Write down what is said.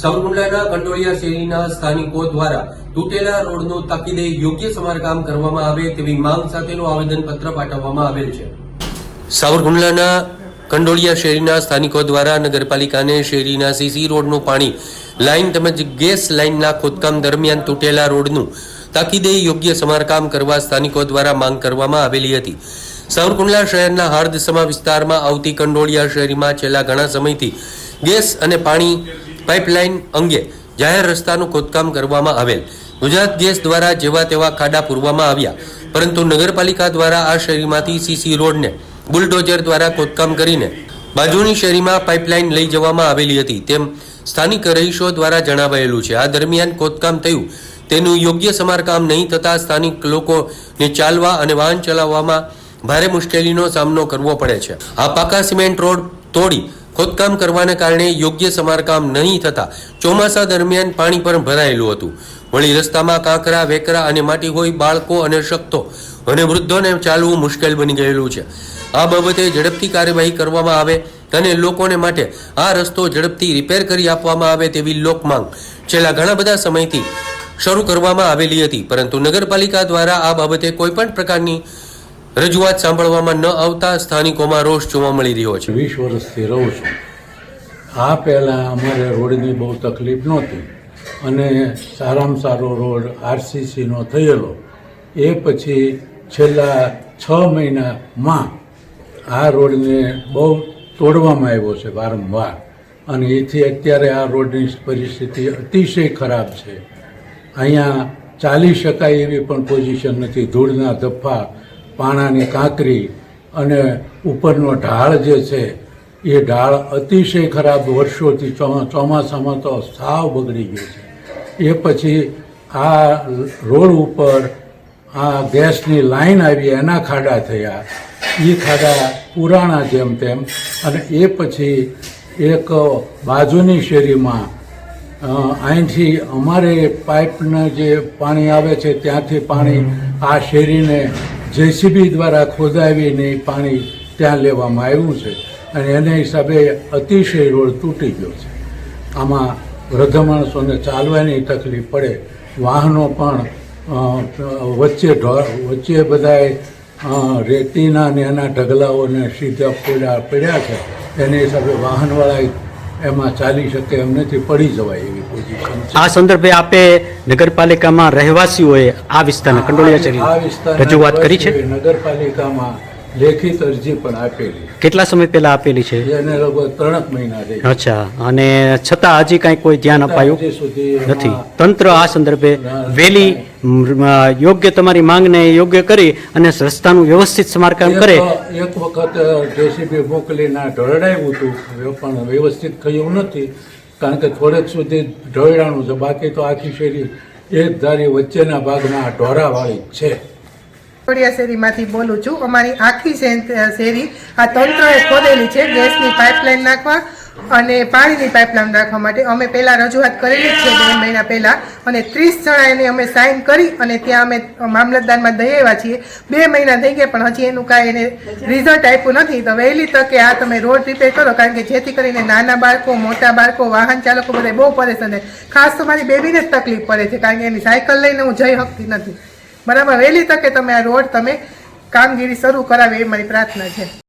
સાવરકુંડલાના કંડોળિયા શેરીના સ્થાનિકો દ્વારા તૂટેલા રોડનું તાકીદે યોગ્ય સમારકામ કરવામાં આવે તેવી માંગ સાથેનું આવેદનપત્ર પાઠવવામાં આવેલ છે. સાવરકુંડલાના કંડોળિયા શેરીના સ્થાનિકો દ્વારા નગરપાલિકાને શેરીના સીસી રોડનું પાણી લાઇન તેમજ ગેસ લાઇનના ખોદકામ દરમિયાન તૂટેલા રોડનું તાકીદે યોગ્ય સમારકામ કરવા સ્થાનિકો દ્વારા માંગ કરવામાં આવેલી હતી. સાવરકુંડલા શહેરના હાર્દસમા વિસ્તારમાં આવતી કંડોળિયા શેરીમાં છેલ્લા ઘણા સમયથી ગેસ અને પાણી પાઇપલાઇન અંગે જાહેર રસ્તાનું ખોદકામ કરવામાં આવેલ. ગુજરાત ગેસ દ્વારા જેવા તેવા ખાડા પૂરવામાં આવ્યા, પરંતુ નગરપાલિકા દ્વારા આ શેરીમાંથી સીસી રોડને બુલડોઝર દ્વારા ખોદકામ કરીને બાજુની શેરીમાં પાઇપલાઇન લઈ જવામાં આવેલી હતી તેમ સ્થાનિક રહીશો દ્વારા જણાવાયેલું છે. આ દરમિયાન ખોદકામ થયું, તેનું યોગ્ય સમારકામ નહીં થતાં સ્થાનિક લોકોને ચાલવા અને વાહન ચલાવવામાં ભારે મુશ્કેલીનો સામનો કરવો પડે છે. આ પાકા સિમેન્ટ રોડ તોડી ખોદકામ કરવાને કારણે યોગ્ય સમારકામ નહીં થતા ચોમાસા દરમિયાન પાણી પણ ભરાયેલું હતું. વળી રસ્તામાં કાંકરા, વેકરા અને માટી હોય બાળકો અને શક્તો અને વૃદ્ધોને ચાલવું મુશ્કેલ બની ગયેલું છે. આ બાબતે ઝડપથી કાર્યવાહી કરવામાં આવે અને લોકોને માટે આ રસ્તો ઝડપથી રિપેર કરી આપવામાં આવે તેવી લોકમાંગ છેલ્લા ઘણા બધા સમયથી શરૂ કરવામાં આવેલી હતી. પરંતુ નગરપાલિકા દ્વારા આ બાબતે કોઈ પણ પ્રકારની રજૂઆત સાંભળવામાં ન આવતા સ્થાનિકોમાં રોષ જોવા મળી રહ્યો છે. વીસ વર્ષથી રહું છું. આ પહેલાં અમારે રોડની બહુ તકલીફ નહોતી અને સારામાં સારો રોડ આરસીસીનો થયેલો. એ પછી છેલ્લા છ મહિનામાં આ રોડને બહુ તોડવામાં આવ્યો છે વારંવાર. અને એથી અત્યારે આ રોડની પરિસ્થિતિ અતિશય ખરાબ છે. અહીંયા ચાલી શકાય એવી પણ પોઝિશન નથી. ધૂળના ધફ્ફા પાણાની કાંકરી અને ઉપરનો ઢાળ જે છે એ ઢાળ અતિશય ખરાબ વર્ષોથી ચોમા ચોમાસામાં તો સાવ બગડી ગયો છે. એ પછી આ રોડ ઉપર આ ગેસની લાઈન આવી એના ખાડા થયા. એ ખાડા પુરાણા જેમ તેમ. અને એ પછી એક બાજુની શેરીમાં અહીંથી અમારે પાઇપના જે પાણી આવે છે ત્યાંથી પાણી આ શેરીને જેસીબી દ્વારા ખોદાવીને પાણી ત્યાં લેવામાં આવ્યું છે અને એને હિસાબે અતિશય રોડ તૂટી ગયો છે. આમાં વૃદ્ધ માણસોને ચાલવાની તકલીફ પડે, વાહનો પણ વચ્ચે વચ્ચે બધાય રેતીના ને એના ઢગલાઓને સીધા પડ્યા પડ્યા છે. એને હિસાબે વાહનવાળા એમાં ચાલી શકે એમ નથી, પડી જવાય એવી પોઝિશન આ સંદર્ભે આપે નગરપાલિકામાં રહેવાસીઓએ આ વિસ્તારના કંડોળિયા આ રજૂઆત કરી છે? નગરપાલિકામાં લેખિત અરજી પણ આપેલી. કેટલા સમય પહેલા આપેલી છે? એને લગભગ ત્રણ મહિના થઈ અચ્છા અને છતાં હજી કાંઈ કોઈ ધ્યાન અપાયું નથી. તંત્ર આ સંદર્ભે વહેલી યોગ્ય તમારી માંગને યોગ્ય કરી અને રસ્તાનું વ્યવસ્થિત સમારકામ કરે. એક વખત જેસીબી મોકલીને આ હતું. પણ વ્યવસ્થિત થયું નથી. કારણ કે થોડેક સુધી ઢોળાણું છે, બાકી તો આખી શેરી એક ધારી વચ્ચેના ભાગમાં આ ઢોરાવાળી છે. ખોડિયા શેરીમાંથી બોલું છું. અમારી આખી શેરી, આ તંત્રએ ખોદેલી છે ગેસની પાઇપલાઇન નાખવા. અને પાણીની પાઇપલાઇન રાખવા માટે અમે પહેલાં રજૂઆત કરેલી છે બે મહિના પહેલાં. અને ત્રીસ જણા એને અમે સાઇન કરી અને ત્યાં અમે મામલતદારમાં દઈ આવ્યા છીએ. બે મહિના થઈ ગયા પણ હજી એનું કાંઈ એને રિઝલ્ટ આપ્યું નથી. તો વહેલી તકે આ તમે રોડ રિપેર કરો કારણ કે જેથી કરીને નાના બાળકો, મોટા બાળકો, વાહન ચાલકો બધા બહુ પરેશાન અને ખાસ તો મારી બેબીને જ તકલીફ પડે છે કારણ કે એની સાયકલ લઈને હું જઈ શકતી નથી. બરાબર? વહેલી તકે તમે આ રોડ તમે કામગીરી શરૂ કરાવે એ મારી પ્રાર્થના છે.